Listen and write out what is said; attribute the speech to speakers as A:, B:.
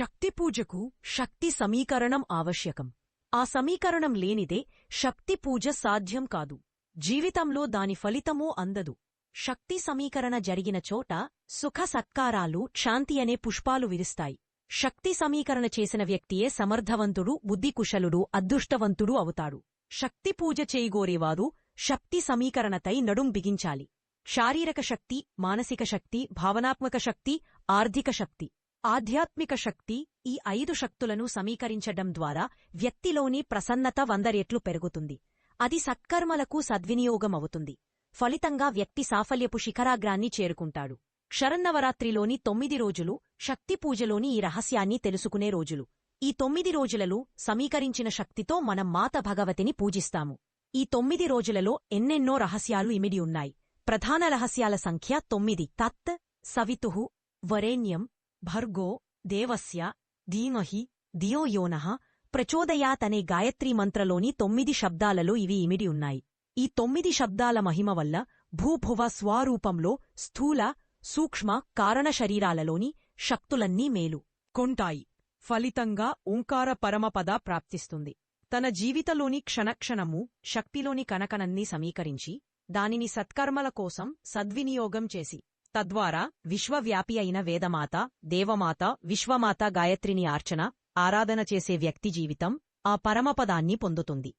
A: శక్తి పూజకు శక్తి సమీకరణం ఆవశ్యకం. ఆ సమీకరణం లేనిదే శక్తి పూజ సాధ్యం కాదు. జీవితంలో దాని ఫలితమూ అందదు. శక్తి సమీకరణ జరిగిన చోట సుఖ సత్కారాలు శాంతి అనే పుష్పాలు విరుస్తాయి. శక్తి సమీకరణ చేసిన వ్యక్తియే సమర్థవంతుడు బుద్ధికుశలుడు అదృష్టవంతుడు అవుతాడు. శక్తి పూజ చేయగోరేవారు శక్తి సమీకరణతై నడుం బిగించాలి. శారీరక శక్తి మానసిక శక్తి భావనాత్మక శక్తి ఆర్థిక శక్తి. ఆధ్యాత్మిక శక్తి ఈ ఐదు శక్తులను సమీకరించడం ద్వారా వ్యక్తిలోని ప్రసన్నత వందరెట్లు పెరుగుతుంది. అది సత్కర్మలకు సద్వినియోగమవుతుంది. ఫలితంగా వ్యక్తి సాఫల్యపు శిఖరాగ్రాన్ని చేరుకుంటాడు. క్షరన్నవరాత్రిలోని తొమ్మిది రోజులు శక్తి పూజలోని ఈ రహస్యాన్ని తెలుసుకునే రోజులు. ఈ తొమ్మిది రోజులలో సమీకరించిన శక్తితో మనం మాత భగవతిని పూజిస్తాము. ఈ తొమ్మిది రోజులలో ఎన్నెన్నో రహస్యాలు ఇమిడి ఉన్నాయి. ప్రధాన రహస్యాల సంఖ్య తొమ్మిది. తత్ సవితుహు వరేణ్యం భర్గో దేవస్య ధీమహి దియో యోనః ప్రచోదయాత్ గాయత్రీ మంత్రలోని తొమ్మిది శబ్దాలలో ఇవి ఇమిడి ఉన్నాయి. ఈ తొమ్మిది శబ్దాల మహిమ వల్ల భూభువ స్వరూపంలో స్థూల సూక్ష్మ కారణ శరీరాలలోని శక్తులన్నీ మేలు. కొంటాయి. ఫలితంగా ఓంకార పరమపద ప్రాప్తిస్తుంది. తన జీవితలోని క్షణక్షణము శక్తిలోని కనకనన్ని సమీకరించి దానిని సత్కర్మల కోసం సద్వినియోగం చేసి తద్వారా విశ్వవ్యాపి అయిన వేదమాత దేవమాత విశ్వమాత గాయత్రిని ఆర్చన ఆరాధన చేసే వ్యక్తి జీవితం ఆ పరమపదాన్ని పొందుతుంది.